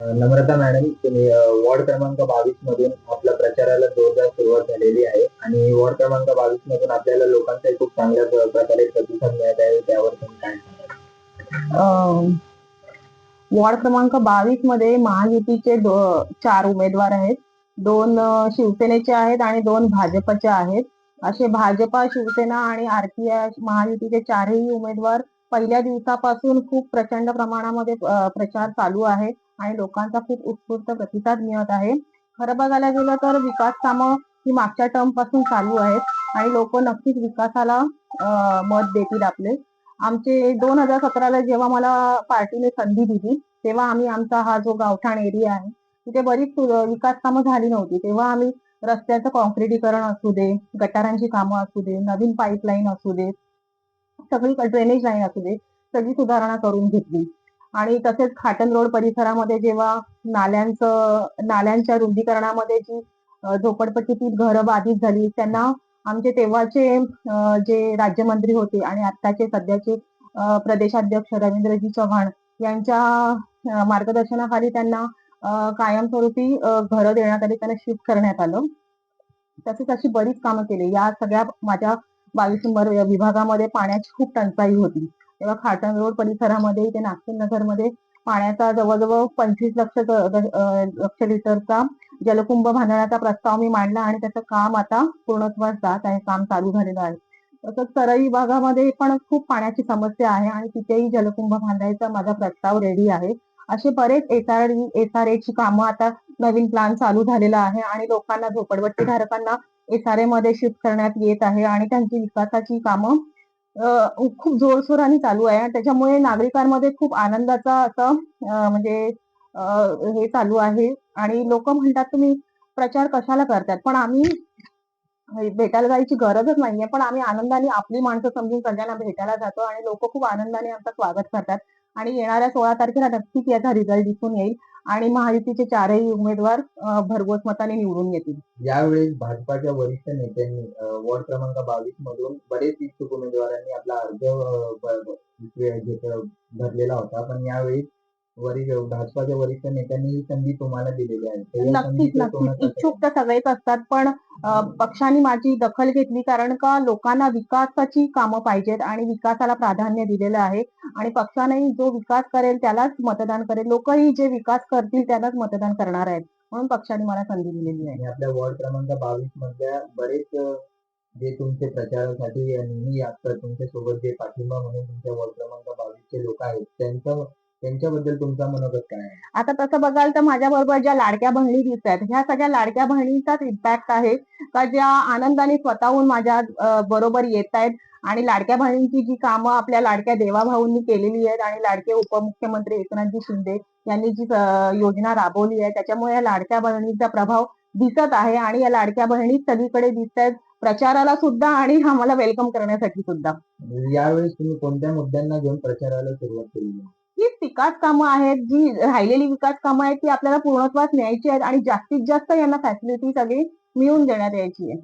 नम्रता madam तुम्ही ward क्रमांक बावीस मधून आपल्या प्रचाराला जोरदार सुरुवात झालेली आहे आणि वॉर्ड क्रमांक बावीस मधून आपल्याला लोकांचा खूप चांगल्या प्रकारे प्रतिसाद मिळत आहे. त्यावर तुम्ही काय वॉर्ड क्रमांक बावीसमध्ये महायुतीचे चार उमेदवार आहेत. दोन शिवसेनेचे आहेत आणि दोन भाजपचे आहेत. असे भाजपा शिवसेना आणि आरपीआय महायुतीचे चारही उमेदवार पहिल्या दिवसापासून खूप प्रचंड प्रमाणामध्ये प्रचार चालू आहे. आणि लोकांचा खूप उत्स्फूर्त प्रतिसाद मिळत आहे. खरं बघायला गेलं तर विकास कामं ही मागच्या टर्मपासून चालू आहेत आणि लोक नक्कीच विकासाला मत देतील आपले. आमचे दोन हजार सतराला जेव्हा मला पार्टीने संधी दिली तेव्हा आम्ही आमचा हा जो गावठाण एरिया आहे तिथे बरीच विकास कामं झाली नव्हती. तेव्हा आम्ही रस्त्याचं कॉन्क्रिटीकरण असू दे गटारांची कामं असू दे नवीन पाईपलाईन असू दे सगळी ड्रेनेज लाईन असू दे सगळी सुधारणा करून घेतली. आणि तसेच खाटन रोड परिसरामध्ये जेव्हा नाल्यांचं नाल्यांच्या रुंदीकरणामध्ये जी झोपडपट्टीतील घरं बाधित झाली त्यांना आमचे तेव्हाचे जे राज्यमंत्री होते आणि आत्ताचे सध्याचे प्रदेशाध्यक्ष रवींद्रजी चव्हाण यांच्या मार्गदर्शनाखाली त्यांना कायमस्वरूपी घरं देण्यात आली त्यांना शिफ्ट करण्यात आलं. तसेच अशी बरीच कामं केली. या सगळ्या माझ्या बावीस नंबर विभागामध्ये पाण्याची खूप टंचाई होती. तेव्हा खाटण रोड परिसरामध्ये इथे नागपूर नगरमध्ये पाण्याचा जवळजवळ पंचवीस लक्ष लक्ष लिटरचा जलकुंभ बांधण्याचा प्रस्ताव मी मांडला आणि त्याचं काम आता पूर्णत्वास जात आहे काम चालू झालेलं आहे. तसंच सरई विभागामध्ये पण खूप पाण्याची समस्या आहे आणि तिथेही जलकुंभ बांधायचा माझा प्रस्ताव रेडी आहे. असे बरेच एस आर ची कामं आता नवीन प्लान चालू झालेला आहे आणि लोकांना झोपडपट्टी धारकांना मध्ये शिफ्ट करण्यात येत आहे आणि त्यांची विकासाची कामं खूप जोरशोराने चालू आहे आणि त्याच्यामुळे नागरिकांमध्ये खूप आनंदाचा असं म्हणजे हे चालू आहे. आणि लोक म्हणतात तुम्ही प्रचार कशाला करतात? पण आम्ही भेटायला जायची गरजच नाहीये. पण आम्ही आनंदाने आपली माणसं समजून सगळ्यांना भेटायला जातो आणि लोक खूप आनंदाने आमचं स्वागत करतात. आणि येणाऱ्या सोळा तारखेला नक्कीच याचा रिझल्ट दिसून येईल. आणि महायुतीचे चारही उमेदवार भरघोस मताने निवडून येतील. यावेळेस भाजपाच्या वरिष्ठ नेत्यांनी वॉर्ड क्रमांक बावीस मधून बरेच इच्छुक उमेदवारांनी आपला अर्ज भरलेला होता. पण यावेळी वरिष्ठ भाजपाच्या वरिष्ठ नेत्यांनी ही संधी तुम्हाला दिलेली आहे. नक्कीच नक्कीच. इच्छुक तर सगळेच असतात पण पक्षाने माझी दखल घेतली कारण का लोकांना विकासाची कामं पाहिजेत आणि विकासाला प्राधान्य दिलेलं आहे आणि पक्षानेही जो विकास करेल त्यालाच मतदान करेल. लोकही जे विकास करतील त्यालाच मतदान करणार आहेत. म्हणून पक्षाने मला संधी दिलेली आहे. आपल्या वॉर्ड क्रमांक बावीस मधल्या बरेच जे तुमचे प्रचारासाठी नेहमी तुमच्यासोबत जे पाठिंबा म्हणून तुमच्या वॉर्ड क्रमांक बावीसचे लोक आहेत त्यांचं त्यांच्याबद्दल तुमचा मनोगत काय आहे? आता तसं बघाल तर माझ्या बरोबर ज्या लाडक्या बहिणी दिसत आहेत ह्या सगळ्या लाडक्या बहिणींचाच इम्पॅक्ट आहे. का ज्या आनंदाने स्वतःहून माझ्या अ, बरोबर येत आहेत आणि लाडक्या बहिणींची जी कामं आपल्या लाडक्या देवाभाऊंनी केलेली आहेत आणि लाडके उपमुख्यमंत्री एकनाथजी शिंदे यांनी जी अ, योजना राबवली आहे त्याच्यामुळे या लाडक्या बहिणीचा प्रभाव दिसत आहे आणि या लाडक्या बहिणी सगळीकडे दिसत आहेत प्रचाराला सुद्धा आणि आम्हाला वेलकम करण्यासाठी सुद्धा. यावेळेस तुम्ही कोणत्या मुद्द्यांना घेऊन प्रचाराला सुरुवात केली? आहे? ही विकास कामं आहेत जी राहिलेली विकास कामं आहेत ती आपल्याला पूर्णत्वास न्यायची आहेत आणि जास्तीत जास्त यांना फॅसिलिटी सगळी मिळवून देण्यात यायची आहे.